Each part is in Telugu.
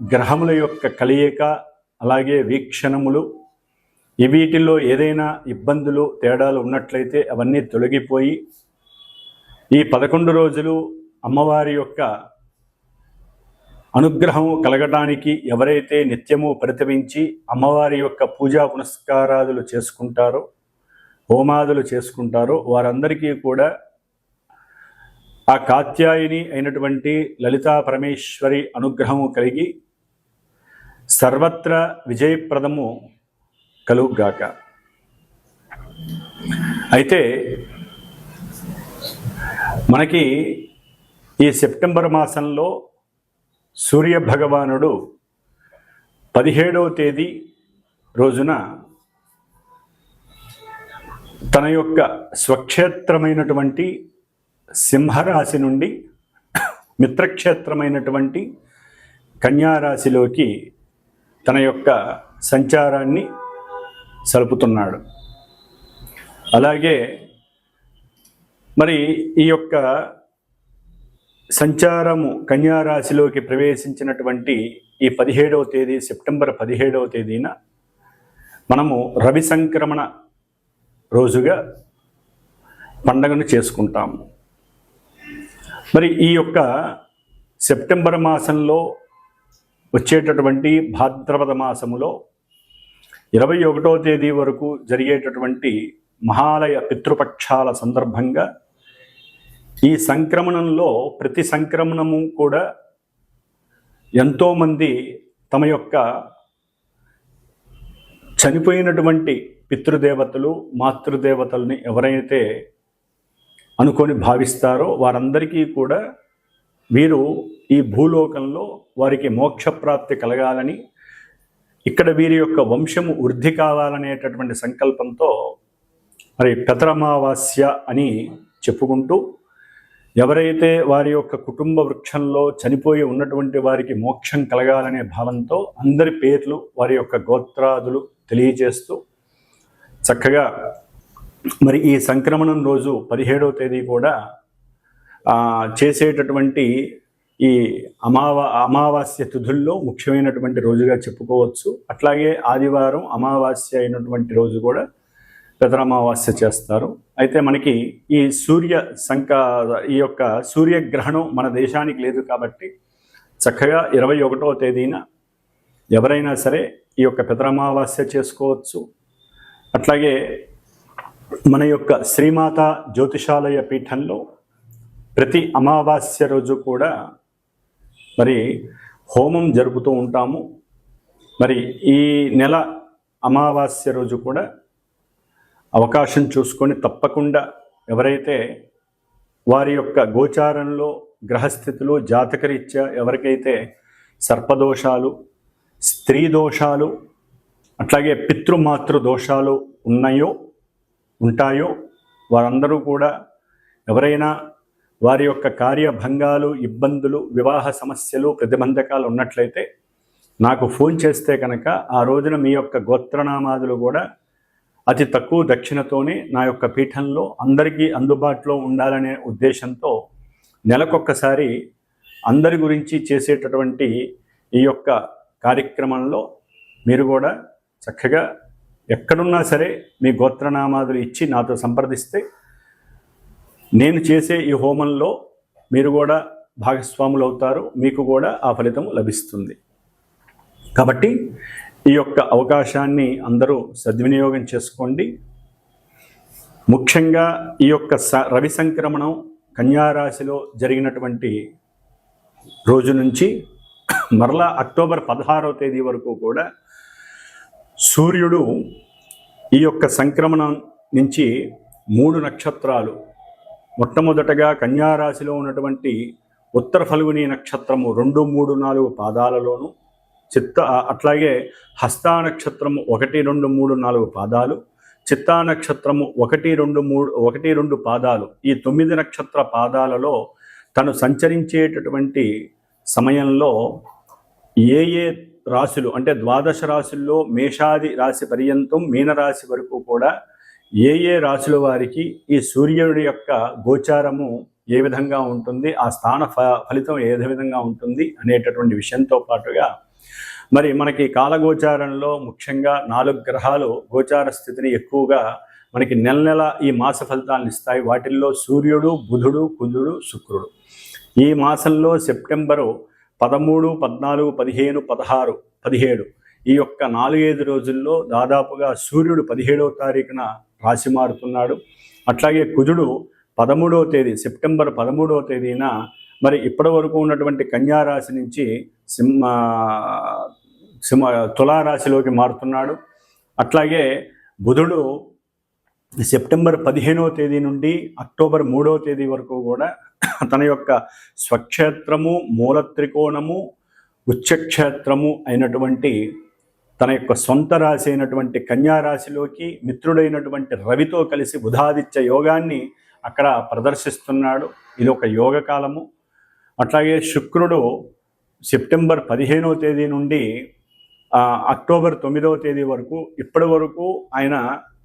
గ్రహముల యొక్క కలయిక అలాగే వీక్షణములు వీటిల్లో ఏదైనా ఇబ్బందులు తేడాలు ఉన్నట్లయితే అవన్నీ తొలగిపోయి ఈ పదకొండు రోజులు అమ్మవారి యొక్క అనుగ్రహం కలగడానికి ఎవరైతే నిత్యము పరితవించి అమ్మవారి యొక్క పూజా పునస్కారాదులు చేసుకుంటారో హోమాదులు చేసుకుంటారో వారందరికీ కూడా ఆ కాత్యాయిని అయినటువంటి లలితా పరమేశ్వరి అనుగ్రహము కలిగి సర్వత్ర విజయప్రదము కలుగుగాక. అయితే మనకి ఈ సెప్టెంబర్ మాసంలో సూర్య భగవానుడు పదిహేడవ తేదీ రోజున తన యొక్క స్వక్షేత్రమైనటువంటి సింహరాశి నుండి మిత్రక్షేత్రమైనటువంటి కన్యారాశిలోకి తన యొక్క సంచారాన్ని సలుపుతున్నాడు. అలాగే మరి ఈ యొక్క సంచారము కన్యారాశిలోకి ప్రవేశించినటువంటి ఈ పదిహేడవ తేదీ సెప్టెంబర్ పదిహేడవ తేదీన మనము రవి సంక్రమణ రోజుగా పండగను చేసుకుంటాము. మరి ఈ యొక్క సెప్టెంబర్ మాసంలో వచ్చేటటువంటి భాద్రపద మాసములో ఇరవై ఒకటో తేదీ వరకు జరిగేటటువంటి మహాలయ పితృపక్షాల సందర్భంగా ఈ సంక్రమణంలో ప్రతి సంక్రమణము కూడా ఎంతోమంది తమ యొక్క చనిపోయినటువంటి పితృదేవతలు మాతృదేవతల్ని ఎవరైతే అనుకొని భావిస్తారో వారందరికీ కూడా వీరు ఈ భూలోకంలో వారికి మోక్షప్రాప్తి కలగాలని ఇక్కడ వీరి యొక్క వంశము వృద్ధి కావాలనేటటువంటి సంకల్పంతో మరి పెతరమావాస్య అని చెప్పుకుంటూ ఎవరైతే వారి యొక్క కుటుంబ వృక్షంలో చనిపోయి ఉన్నటువంటి వారికి మోక్షం కలగాలనే భావంతో అందరి పేర్లు వారి యొక్క గోత్రాదులు తెలియజేస్తూ చక్కగా మరి ఈ సంక్రమణం రోజు పదిహేడవ తేదీ కూడా చేసేటటువంటి ఈ అమావా అమావాస్య తిథుల్లో ముఖ్యమైనటువంటి రోజుగా చెప్పుకోవచ్చు. అట్లాగే ఆదివారం అమావాస్య అయినటువంటి రోజు కూడా పెదరమావాస్య చేస్తారు. అయితే మనకి ఈ సూర్య సంక ఈ యొక్క సూర్యగ్రహణం మన దేశానికి లేదు కాబట్టి చక్కగా ఇరవై ఒకటవ తేదీన ఎవరైనా సరే ఈ యొక్క పెదరమావాస్య చేసుకోవచ్చు. అట్లాగే మన యొక్క శ్రీమాత జ్యోతిషాలయ పీఠంలో ప్రతి అమావాస్య రోజు కూడా మరి హోమం జరుపుతూ ఉంటాము. మరి ఈ నెల అమావాస్య రోజు కూడా అవకాశం చూసుకొని తప్పకుండా ఎవరైతే వారి యొక్క గోచారంలో గ్రహస్థితులు జాతకరీత్యా ఎవరికైతే సర్పదోషాలు స్త్రీ దోషాలు అట్లాగే పితృమాతృ దోషాలు ఉన్నాయో ఉంటాయో వారందరూ కూడా ఎవరైనా వారి యొక్క కార్యభంగాలు ఇబ్బందులు వివాహ సమస్యలు ప్రతిబంధకాలు ఉన్నట్లయితే నాకు ఫోన్ చేస్తే కనుక ఆ రోజున మీ యొక్క గోత్రనామాదులు కూడా అతి తక్కువ దక్షిణతోనే నా యొక్క పీఠంలో అందరికీ అందుబాటులో ఉండాలనే ఉద్దేశంతో నెలకొక్కసారి అందరి గురించి చేసేటటువంటి ఈ యొక్క కార్యక్రమంలో మీరు కూడా చక్కగా ఎక్కడున్నా సరే మీ గోత్రనామాదులు ఇచ్చి నాతో సంప్రదిస్తే నేను చేసే ఈ హోమంలో మీరు కూడా భాగస్వాములు అవుతారు మీకు కూడా ఆ ఫలితం లభిస్తుంది. కాబట్టి ఈ యొక్క అవకాశాన్ని అందరూ సద్వినియోగం చేసుకోండి. ముఖ్యంగా ఈ యొక్క స రవి సంక్రమణం కన్యారాశిలో జరిగినటువంటి రోజు నుంచి మరలా అక్టోబర్ పదహారవ తేదీ వరకు కూడా సూర్యుడు ఈ యొక్క సంక్రమణం నుంచి మూడు నక్షత్రాలు. మొట్టమొదటగా కన్యారాశిలో ఉన్నటువంటి ఉత్తర ఫల్గుని నక్షత్రము రెండు మూడు నాలుగు పాదాలలోను చిత్త అట్లాగే హస్తా నక్షత్రము ఒకటి రెండు మూడు నాలుగు పాదాలు చిత్తా నక్షత్రము ఒకటి రెండు మూడు ఒకటి రెండు పాదాలు. ఈ తొమ్మిది నక్షత్ర పాదాలలో తను సంచరించేటటువంటి సమయంలో ఏ ఏ రాశులు అంటే ద్వాదశ రాశుల్లో మేషాది రాశి పర్యంతం మీనరాశి వరకు కూడా ఏ ఏ రాశుల వారికి ఈ సూర్యుడి యొక్క గోచారము ఏ విధంగా ఉంటుంది ఆ స్థాన ఫ ఫలితం ఏ విధంగా ఉంటుంది అనేటటువంటి విషయంతో పాటుగా మరి మనకి కాలగోచారంలో ముఖ్యంగా నాలుగు గ్రహాలు గోచార స్థితిని ఎక్కువగా మనకి నెల నెల ఈ మాస ఫలితాలను ఇస్తాయి. వాటిల్లో సూర్యుడు బుధుడు కుజుడు శుక్రుడు. ఈ మాసంలో సెప్టెంబరు పదమూడు పద్నాలుగు పదిహేను పదహారు పదిహేడు. ఈ యొక్క నాలుగైదు రోజుల్లో దాదాపుగా సూర్యుడు పదిహేడవ తారీఖున రాశి మారుతున్నాడు. అట్లాగే కుజుడు పదమూడవ తేదీ సెప్టెంబర్ పదమూడవ తేదీన మరి ఇప్పటి వరకు ఉన్నటువంటి కన్యా రాశి నుంచి సింహ సింహ తులారాశిలోకి మారుతున్నాడు. అట్లాగే బుధుడు సెప్టెంబర్ పదిహేనవ తేదీ నుండి అక్టోబర్ మూడవ తేదీ వరకు కూడా తన యొక్క స్వక్షేత్రము మూల త్రికోణము ఉచ్చక్షేత్రము అయినటువంటి తన యొక్క సొంత రాశి అయినటువంటి కన్యా రాశిలోకి మిత్రుడైనటువంటి రవితో కలిసి బుధాదిత్య యోగాన్ని అక్కడ ప్రదర్శిస్తున్నాడు. ఇది ఒక యోగ కాలము. అట్లాగే శుక్రుడు సెప్టెంబర్ పదిహేనవ తేదీ నుండి అక్టోబర్ తొమ్మిదవ తేదీ వరకు ఇప్పటి వరకు ఆయన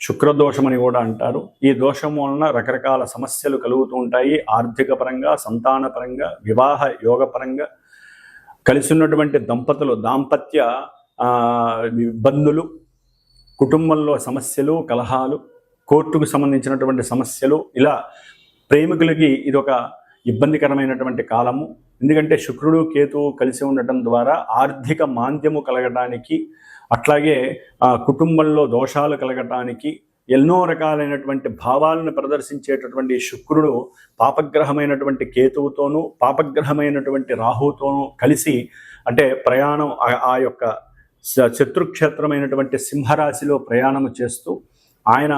శుక్రదోషం అని కూడా అంటారు. ఈ దోషం వలన రకరకాల సమస్యలు కలుగుతూ ఉంటాయి. ఆర్థిక పరంగా సంతాన పరంగా వివాహ యోగ పరంగా కలిసి ఉన్నటువంటి దంపతులు దాంపత్య ఇబ్బందులు కుటుంబంలో సమస్యలు కలహాలు కోర్టుకు సంబంధించినటువంటి సమస్యలు ఇలా ప్రేమికులకి ఇదొక ఇబ్బందికరమైనటువంటి కాలము. ఎందుకంటే శుక్రుడు కేతువు కలిసి ఉండటం ద్వారా ఆర్థిక మాంద్యము కలగడానికి అట్లాగే ఆ కుటుంబంలో దోషాలు కలగటానికి ఎన్నో రకాలైనటువంటి భావాలను ప్రదర్శించేటటువంటి శుక్రుడు పాపగ్రహమైనటువంటి కేతువుతోనూ పాపగ్రహమైనటువంటి రాహుతోనూ కలిసి అంటే ప్రయాణం ఆ యొక్క శత్రుక్షేత్రమైనటువంటి సింహరాశిలో ప్రయాణము చేస్తూ ఆయన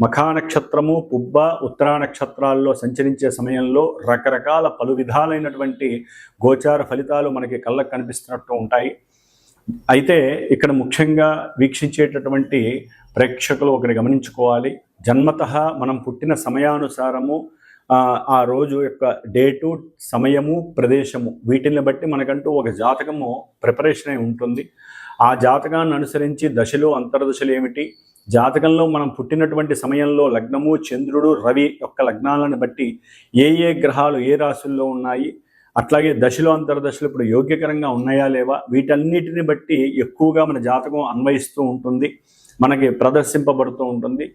మఖా నక్షత్రము పుబ్బ ఉత్తరా నక్షత్రాల్లో సంచరించే సమయంలో రకరకాల పలు విధాలైనటువంటి గోచార ఫలితాలు మనకి కళ్ళకు కనిపిస్తున్నట్టు ఉంటాయి. అయితే ఇక్కడ ముఖ్యంగా వీక్షించేటటువంటి ప్రేక్షకులు ఒకటి గమనించుకోవాలి. జన్మత మనం పుట్టిన సమయానుసారము ఆ రోజు యొక్క డేటు సమయము ప్రదేశము వీటిని బట్టి మనకంటూ ఒక జాతకము ప్రిపరేషన్ అయి ఉంటుంది. ఆ జాతకాన్ని అనుసరించి దశలు అంతర్దశలు ఏమిటి? జాతకంలో మనం పుట్టినటువంటి సమయంలో లగ్నము చంద్రుడు రవి యొక్క లగ్నాలను బట్టి ఏ ఏ గ్రహాలు ఏ రాశుల్లో ఉన్నాయి? అట్లాగే దశలో అంతర్దశలు ఇప్పుడు యోగ్యకరంగా ఉన్నాయా లేవా? వీటన్నిటిని బట్టి ఎక్కువగా మన జాతకం అన్వయిస్తూ ఉంటుంది. మనకి ప్రదర్శింపబడుతూ ఉంటుంది.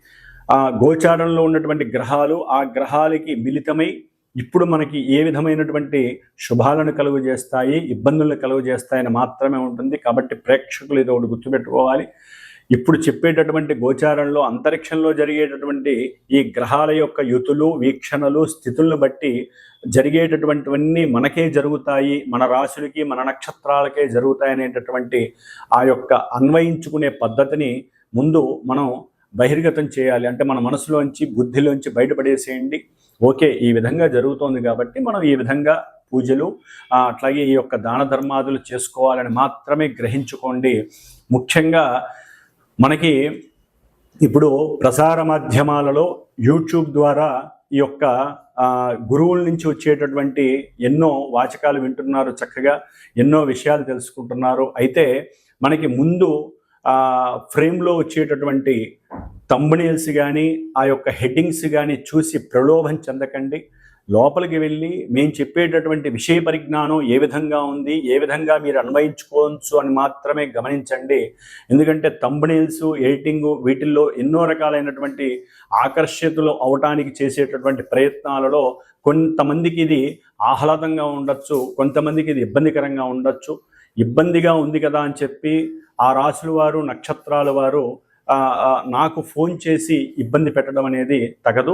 ఆ గోచారంలో ఉన్నటువంటి గ్రహాలు ఆ గ్రహాలకి మిళితమై ఇప్పుడు మనకి ఏ విధమైనటువంటి శుభాలను కలుగు చేస్తాయి ఇబ్బందులను కలుగు చేస్తాయని మాత్రమే ఉంటుంది. కాబట్టి ప్రేక్షకులు ఇది ఒకటి గుర్తుపెట్టుకోవాలి. ఇప్పుడు చెప్పేటటువంటి గోచారంలో అంతరిక్షంలో జరిగేటటువంటి ఈ గ్రహాల యొక్క యుతులు వీక్షణలు స్థితులను బట్టి జరిగేటటువంటివన్నీ మనకే జరుగుతాయి మన రాశులకి మన నక్షత్రాలకే జరుగుతాయి అనేటటువంటి ఆ యొక్క అన్వయించుకునే పద్ధతిని ముందు మనం బహిర్గతం చేయాలి. అంటే మన మనసులోంచి బుద్ధిలోంచి బయటపడేసేయండి. ఓకే ఈ విధంగా జరుగుతోంది కాబట్టి మనం ఈ విధంగా పూజలు అట్లాగే ఈ యొక్క దాన ధర్మాదులు చేసుకోవాలని మాత్రమే గ్రహించుకోండి. ముఖ్యంగా మనకి ఇప్పుడు ప్రసార మాధ్యమాలలో యూట్యూబ్ ద్వారా ఈ యొక్క గురువుల నుంచి వచ్చేటటువంటి ఎన్నో వాచకాలు వింటున్నారు చక్కగా ఎన్నో విషయాలు తెలుసుకుంటున్నారు. అయితే మనకి ముందు ఫ్రేమ్లో వచ్చేటటువంటి తంబనేల్స్ కానీ ఆ యొక్క హెడ్డింగ్స్ కానీ చూసి ప్రలోభం చెందకండి. లోపలికి వెళ్ళి మేము చెప్పేటటువంటి విషయ పరిజ్ఞానం ఏ విధంగా ఉంది ఏ విధంగా మీరు అన్వయించుకోవచ్చు అని మాత్రమే గమనించండి. ఎందుకంటే తంబనీల్స్ ఎడిటింగ్ వీటిల్లో ఎన్నో రకాలైనటువంటి ఆకర్షితులు అవటానికి చేసేటటువంటి ప్రయత్నాలలో కొంతమందికి ఇది ఆహ్లాదంగా ఉండొచ్చు కొంతమందికి ఇది ఇబ్బందికరంగా ఉండొచ్చు. ఇబ్బందిగా ఉంది కదా అని చెప్పి ఆ రాశుల వారు నక్షత్రాల వారు నాకు ఫోన్ చేసి ఇబ్బంది పెట్టడం అనేది తగదు.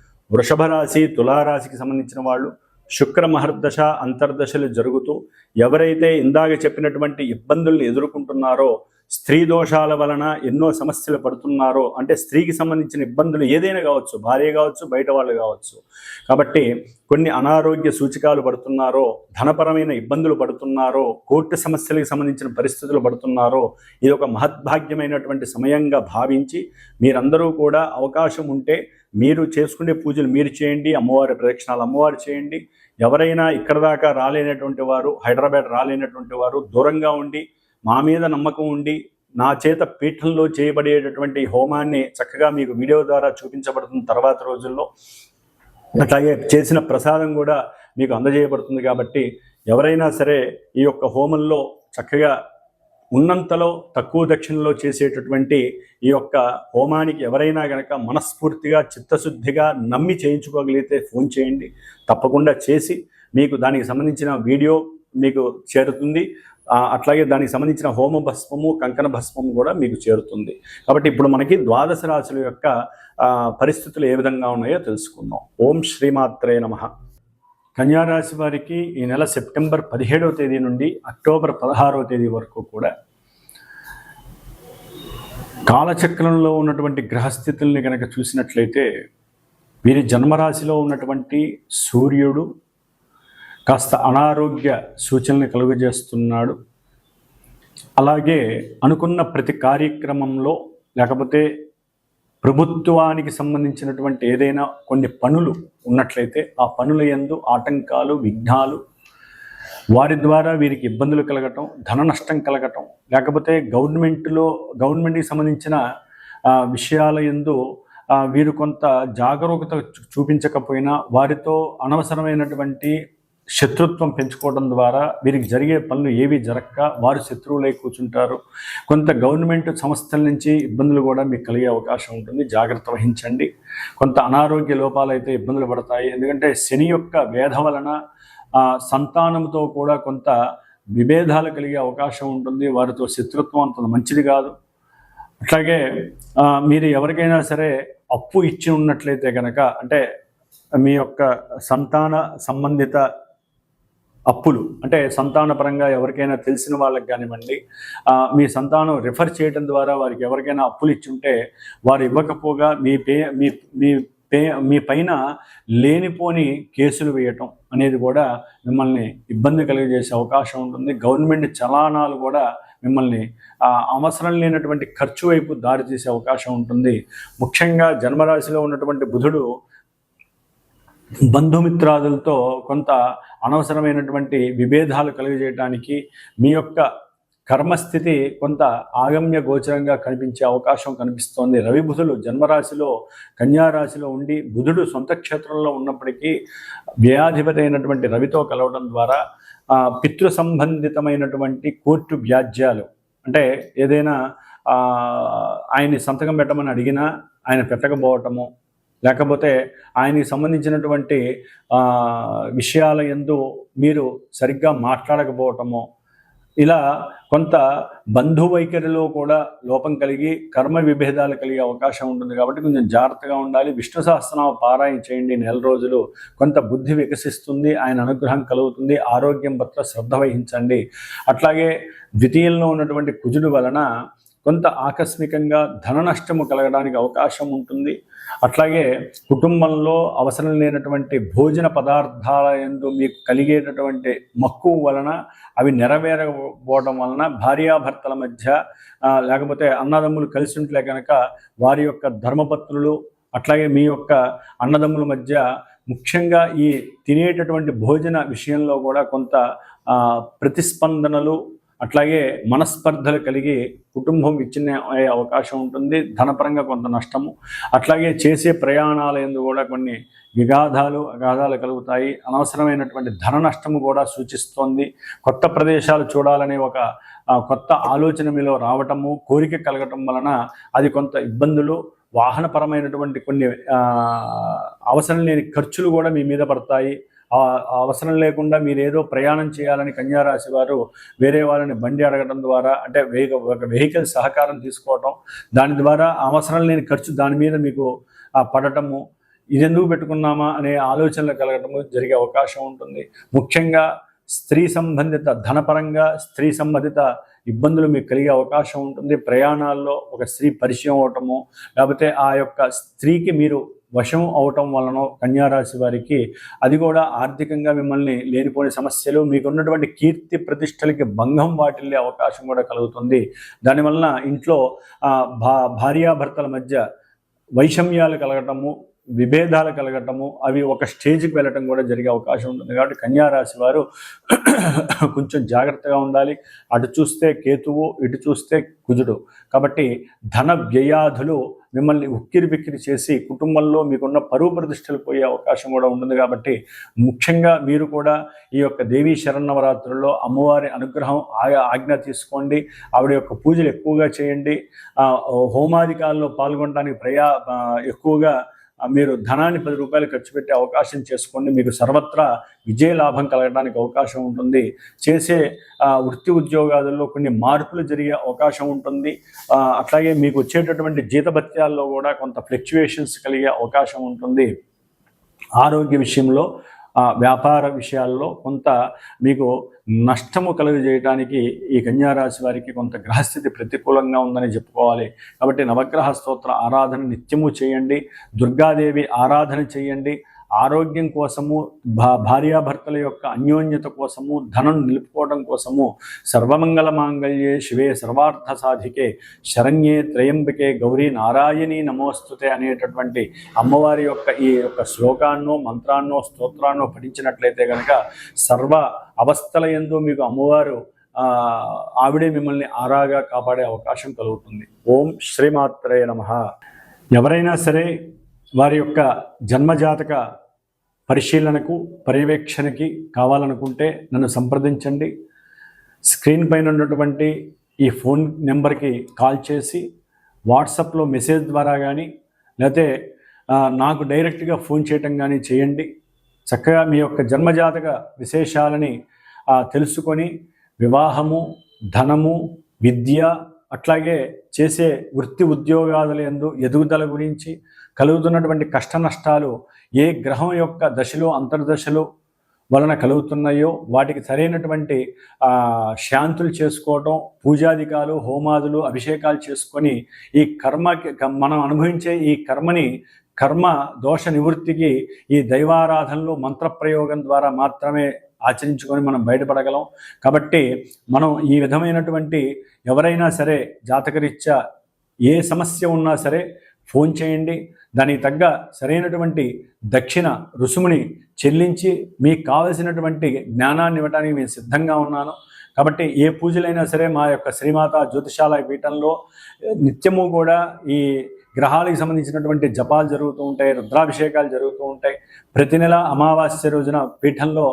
వృషభ రాశి తులారాశికి సంబంధించిన వాళ్ళు శుక్ర మహర్దశ అంతర్దశలు జరుగుతూ ఎవరైతే ఇందాక చెప్పినటువంటి ఇబ్బందుల్ని ఎదుర్కొంటున్నారో స్త్రీ దోషాల వలన ఎన్నో సమస్యలు పడుతున్నారో అంటే స్త్రీకి సంబంధించిన ఇబ్బందులు ఏదైనా కావచ్చు భార్య కావచ్చు బయట వాళ్ళు కావచ్చు. కాబట్టి కొన్ని అనారోగ్య సూచికాలు పడుతున్నారో ధనపరమైన ఇబ్బందులు పడుతున్నారో కోర్టు సమస్యలకు సంబంధించిన పరిస్థితులు పడుతున్నారో ఇది ఒక మహద్భాగ్యమైనటువంటి సమయంగా భావించి మీరందరూ కూడా అవకాశం ఉంటే మీరు చేసుకునే పూజలు మీరు చేయండి అమ్మవారి ప్రదక్షిణాలు అమ్మవారు చేయండి. ఎవరైనా ఇక్కడ దాకా రాలేనటువంటి వారు హైదరాబాద్ రాలేనటువంటి వారు దూరంగా ఉండి మా మీద నమ్మకం ఉండి నా చేత పీఠంలో చేయబడేటటువంటి హోమాన్ని చక్కగా మీకు వీడియో ద్వారా చూపించబడుతున్న తర్వాత రోజుల్లో. అట్లాగే చేసిన ప్రసాదం కూడా మీకు అందజేయబడుతుంది కాబట్టి ఎవరైనా సరే ఈ యొక్క హోమంలో చక్కగా ఉన్నంతలో తక్కువ దక్షిణలో చేసేటటువంటి ఈ యొక్క హోమానికి ఎవరైనా కనుక మనస్ఫూర్తిగా చిత్తశుద్ధిగా నమ్మి చేయించుకోగలిగితే ఫోన్ చేయండి. తప్పకుండా చేసి మీకు దానికి సంబంధించిన వీడియో మీకు చేరుతుంది. అట్లాగే దానికి సంబంధించిన హోమ భస్మము కంకణ భస్మము కూడా మీకు చేరుతుంది. కాబట్టి ఇప్పుడు మనకి ద్వాదశ రాశుల యొక్క పరిస్థితులు ఏ విధంగా ఉన్నాయో తెలుసుకుందాం. ఓం శ్రీమాత్రే నమ. కన్యారాశి వారికి ఈ నెల సెప్టెంబర్ పదిహేడవ తేదీ నుండి అక్టోబర్ పదహారవ తేదీ వరకు కూడా కాలచక్రంలో ఉన్నటువంటి గ్రహస్థితుల్ని కనుక చూసినట్లయితే వీరి జన్మరాశిలో ఉన్నటువంటి సూర్యుడు కాస్త అనారోగ్య సూచనలు కలుగజేస్తున్నాడు. అలాగే అనుకున్న ప్రతి కార్యక్రమంలో లేకపోతే ప్రభుత్వానికి సంబంధించినటువంటి ఏదైనా కొన్ని పనులు ఉన్నట్లయితే ఆ పనుల ఎందు ఆటంకాలు విఘ్నాలు వారి ద్వారా వీరికి ఇబ్బందులు కలగటం ధన నష్టం కలగటం లేకపోతే గవర్నమెంట్లో గవర్నమెంట్కి సంబంధించిన విషయాల ఎందు వీరు కొంత జాగరూకత చూపించకపోయినా వారితో అనవసరమైనటువంటి శత్రుత్వం పెంచుకోవడం ద్వారా వీరికి జరిగే పనులు ఏవి జరగక వారు శత్రువులై కూర్చుంటారు. కొంత గవర్నమెంట్ సంస్థల నుంచి ఇబ్బందులు కూడా మీకు కలిగే అవకాశం ఉంటుంది. జాగ్రత్త వహించండి. కొంత అనారోగ్య లోపాలు అయితే ఇబ్బందులు పడతాయి. ఎందుకంటే శని యొక్క వేధ వలన సంతానంతో కూడా కొంత విభేదాలు కలిగే అవకాశం ఉంటుంది. వారితో శత్రుత్వం అంత మంచిది కాదు. అట్లాగే మీరు ఎవరికైనా సరే అప్పు ఇచ్చి ఉన్నట్లయితే కనుక అంటే మీ యొక్క సంతాన సంబంధిత అప్పులు. అంటే సంతానపరంగా ఎవరికైనా తెలిసిన వాళ్ళకి కానివ్వండి మీ సంతానం రిఫర్ చేయడం ద్వారా వారికి ఎవరికైనా అప్పులు ఇచ్చుంటే వారు ఇవ్వకపోగా మీ పే మీ మీ పే మీ పైన లేనిపోని కేసులు వేయటం అనేది కూడా మిమ్మల్ని ఇబ్బంది కలిగజేసే అవకాశం ఉంటుంది. గవర్నమెంట్ చలానాలు కూడా మిమ్మల్ని అవసరం లేనటువంటి ఖర్చు వైపు దారి చేసే అవకాశం ఉంటుంది. ముఖ్యంగా జన్మరాశిలో ఉన్నటువంటి బుధుడు బంధుమిత్రాదులతో కొంత అనవసరమైనటువంటి విభేదాలు కలిగజేయడానికి మీ యొక్క కర్మస్థితి కొంత ఆగమ్య గోచరంగా కనిపించే అవకాశం కనిపిస్తోంది. రవి బుధులు జన్మరాశిలో కన్యారాశిలో ఉండి బుధుడు సొంత క్షేత్రంలో ఉన్నప్పటికీ వ్యయాధిపతి అయినటువంటి రవితో కలవడం ద్వారా పితృ సంబంధితమైనటువంటి కోర్టు వ్యాజ్యాలు అంటే ఏదైనా ఆయన్ని సంతకం పెట్టమని అడిగినా ఆయన పెట్టకపోవటము లేకపోతే ఆయనకి సంబంధించినటువంటి విషయాల ఎందు మీరు సరిగ్గా మాట్లాడకపోవటము ఇలా కొంత బంధు వైఖరిలో కూడా లోపం కలిగి కర్మ విభేదాలు కలిగే అవకాశం ఉంటుంది కాబట్టి కొంచెం జాగ్రత్తగా ఉండాలి. విష్ణు సహస్రనామ పారాయణ చేయండి నెల రోజులు. కొంత బుద్ధి వికసిస్తుంది ఆయన అనుగ్రహం కలుగుతుంది ఆరోగ్యం పట్ల శ్రద్ధ వహించండి. అట్లాగే ద్వితీయంలో ఉన్నటువంటి కుజుడు వలన కొంత ఆకస్మికంగా ధన నష్టము కలగడానికి అవకాశం ఉంటుంది. అట్లాగే కుటుంబంలో అవసరం లేనటువంటి భోజన పదార్థాల ఎందు మీకు కలిగేటటువంటి మక్కువ వలన అవి నెరవేరకపోవడం వలన భార్యాభర్తల మధ్య లేకపోతే అన్నదమ్ములు కలిసి ఉంటే కనుక వారి యొక్క ధర్మపత్రులు అట్లాగే మీ యొక్క అన్నదమ్ముల మధ్య ముఖ్యంగా ఈ తినేటటువంటి భోజన విషయంలో కూడా కొంత ప్రతిస్పందనలు అట్లాగే మనస్పర్ధలు కలిగి కుటుంబం విచ్ఛిన్న అయ్యే అవకాశం ఉంటుంది ధనపరంగా కొంత నష్టము. అట్లాగే చేసే ప్రయాణాల ఎందు కూడా కొన్ని విఘాధాలు అగాధాలు కలుగుతాయి. అనవసరమైనటువంటి ధన నష్టము కూడా సూచిస్తోంది. కొత్త ప్రదేశాలు చూడాలనే ఒక కొత్త ఆలోచన మీలో రావటము కోరిక కలగటం వలన అది కొంత ఇబ్బందులు వాహనపరమైనటువంటి కొన్ని అవసరం లేని ఖర్చులు కూడా మీ మీద పడతాయి. అవసరం లేకుండా మీరు ఏదో ప్రయాణం చేయాలని కన్యారాశి వారు వేరే వాళ్ళని బండి అడగడం ద్వారా అంటే ఒక వెహికల్ సహకారం తీసుకోవటం దాని ద్వారా అవసరం లేని ఖర్చు దాని మీద మీకు పడటము ఇది ఎందుకు పెట్టుకున్నామా అనే ఆలోచనలు కలగటము జరిగే అవకాశం ఉంటుంది. ముఖ్యంగా స్త్రీ సంబంధిత ధనపరంగా స్త్రీ సంబంధిత ఇబ్బందులు మీకు కలిగే అవకాశం ఉంటుంది. ప్రయాణాల్లో ఒక స్త్రీ పరిచయం అవటము లేకపోతే ఆ యొక్క స్త్రీకి మీరు వశం అవటం వలన కన్యారాశి వారికి అది కూడా ఆర్థికంగా మిమ్మల్ని లేనిపోని సమస్యలు మీకున్నటువంటి కీర్తి ప్రతిష్టలకి భంగం వాటిల్లే అవకాశం కూడా కలుగుతుంది. దానివలన ఇంట్లో భా భార్యాభర్తల మధ్య వైషమ్యాలు కలగటము విభేదాలు కలగటము అవి ఒక స్టేజ్కి వెళ్ళటం కూడా జరిగే అవకాశం ఉంటుంది. కాబట్టి కన్యారాశి వారు కొంచెం జాగ్రత్తగా ఉండాలి. అటు చూస్తే కేతువు ఇటు చూస్తే కుజుడు. కాబట్టి ధన వ్యయాధులు మిమ్మల్ని ఉక్కిరి బిక్కిరి చేసి కుటుంబంలో మీకున్న పరువు ప్రతిష్టలు పోయే అవకాశం కూడా ఉంటుంది కాబట్టి ముఖ్యంగా మీరు కూడా ఈ యొక్క దేవీ శరణవరాత్రుల్లో అమ్మవారి అనుగ్రహం ఆజ్ఞ తీసుకోండి. ఆవిడ యొక్క పూజలు ఎక్కువగా చేయండి. ఆ, హోమాధికాల్లో పాల్గొనడానికి ప్రయా ఎక్కువగా మీరు ధనాన్ని పది రూపాయలు ఖర్చు పెట్టే అవకాశం చేసుకోండి. మీకు సర్వత్రా విజయ లాభం కలగడానికి అవకాశం ఉంటుంది. చేసే వృత్తి ఉద్యోగాలలో కొన్ని మార్పులు జరిగే అవకాశం ఉంటుంది. అట్లాగే మీకు వచ్చేటటువంటి జీతభత్యాల్లో కూడా కొంత ఫ్లక్చువేషన్స్ కలిగే అవకాశం ఉంటుంది. ఆరోగ్య విషయంలో వ్యాపార విషయాల్లో కొంత మీకు నష్టము కలుగజేయడానికి ఈ కన్యారాశి వారికి కొంత గ్రహస్థితి ప్రతికూలంగా ఉందని చెప్పుకోవాలి. కాబట్టి నవగ్రహ స్తోత్ర ఆరాధన నిత్యము చేయండి. దుర్గాదేవి ఆరాధన చేయండి. ఆరోగ్యం కోసము భా భార్యాభర్తల యొక్క అన్యోన్యత కోసము ధనం నిలుపుకోవడం కోసము సర్వమంగళ మాంగళ్యే శివే సర్వార్థ సాధికే శరణ్యే త్రయంబికే గౌరీ నారాయణి నమోస్తుతే అనేటటువంటి అమ్మవారి యొక్క ఈ యొక్క శ్లోకాన్నో మంత్రాన్నో స్తోత్రాన్నో పఠించినట్లయితే కనుక సర్వ అవస్థల ఎందు మీకు అమ్మవారు ఆవిడే మిమ్మల్ని ఆరాగా కాపాడే అవకాశం కలుగుతుంది. ఓం శ్రీమాత్రే నమ. ఎవరైనా సరే వారి యొక్క జన్మజాతక పరిశీలనకు పర్యవేక్షణకి కావాలనుకుంటే నన్ను సంప్రదించండి. స్క్రీన్ పైన ఉన్నటువంటి ఈ ఫోన్ నెంబర్కి కాల్ చేసి వాట్సాప్లో మెసేజ్ ద్వారా కానీ లేకపోతే నాకు డైరెక్ట్గా ఫోన్ చేయటం కానీ చేయండి. చక్కగా మీ యొక్క జన్మజాతక విశేషాలని తెలుసుకొని వివాహము ధనము విద్య అట్లాగే చేసే వృత్తి ఉద్యోగాల యందు ఎదుగుదల గురించి కలుగుతున్నటువంటి కష్ట నష్టాలు ఏ గ్రహం యొక్క దశలో అంతర్దశలో వలన కలుగుతున్నాయో వాటికి సరైనటువంటి శాంతులు చేసుకోవటం పూజాధికాలు హోమాదులు అభిషేకాలు చేసుకొని ఈ కర్మకి క- మనం అనుభవించే ఈ కర్మని కర్మ దోష నివృత్తికి ఈ దైవారాధనలు మంత్రప్రయోగం ద్వారా మాత్రమే ఆచరించుకొని మనం బయటపడగలం. కాబట్టి మనం ఈ విధమైనటువంటి ఎవరైనా సరే జాతకరీత్యా ఏ సమస్య ఉన్నా సరే ఫోన్ చేయండి. దానికి తగ్గ సరైనటువంటి దక్షిణ రుసుముని చెల్లించి మీకు కావలసినటువంటి జ్ఞానాన్ని ఇవ్వడానికి మేము సిద్ధంగా ఉన్నాను. కాబట్టి ఏ పూజలైనా సరే మా యొక్క శ్రీమాత జ్యోతిషాల పీఠంలో నిత్యము కూడా ఈ గ్రహాలకు సంబంధించినటువంటి జపాలు జరుగుతూ ఉంటాయి రుద్రాభిషేకాలు జరుగుతూ ఉంటాయి. ప్రతి నెల అమావాస్య రోజున పీఠంలో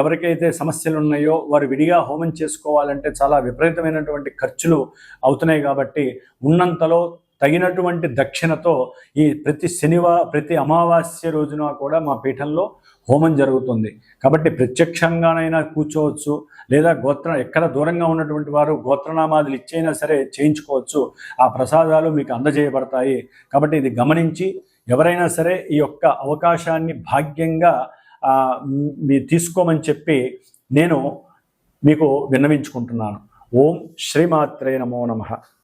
ఎవరికైతే సమస్యలు ఉన్నాయో వారు విడిగా హోమం చేసుకోవాలంటే చాలా విపరీతమైనటువంటి ఖర్చులు అవుతున్నాయి కాబట్టి ఉన్నంతలో తగినటువంటి దక్షిణతో ఈ ప్రతి శనివా ప్రతి అమావాస్య రోజున కూడా మా పీఠంలో హోమం జరుగుతుంది. కాబట్టి ప్రత్యక్షంగానైనా కూర్చోవచ్చు లేదా గోత్ర ఎక్కడ దూరంగా ఉన్నటువంటి వారు గోత్రనామాదులు ఇచ్చైనా సరే చేయించుకోవచ్చు. ఆ ప్రసాదాలు మీకు అందజేయబడతాయి. కాబట్టి ఇది గమనించి ఎవరైనా సరే ఈ యొక్క అవకాశాన్ని భాగ్యంగా మీరు మీ తీసుకోమని చెప్పి నేను మీకు విన్నవించుకుంటున్నాను. ఓం శ్రీమాత్రే నమో నమః.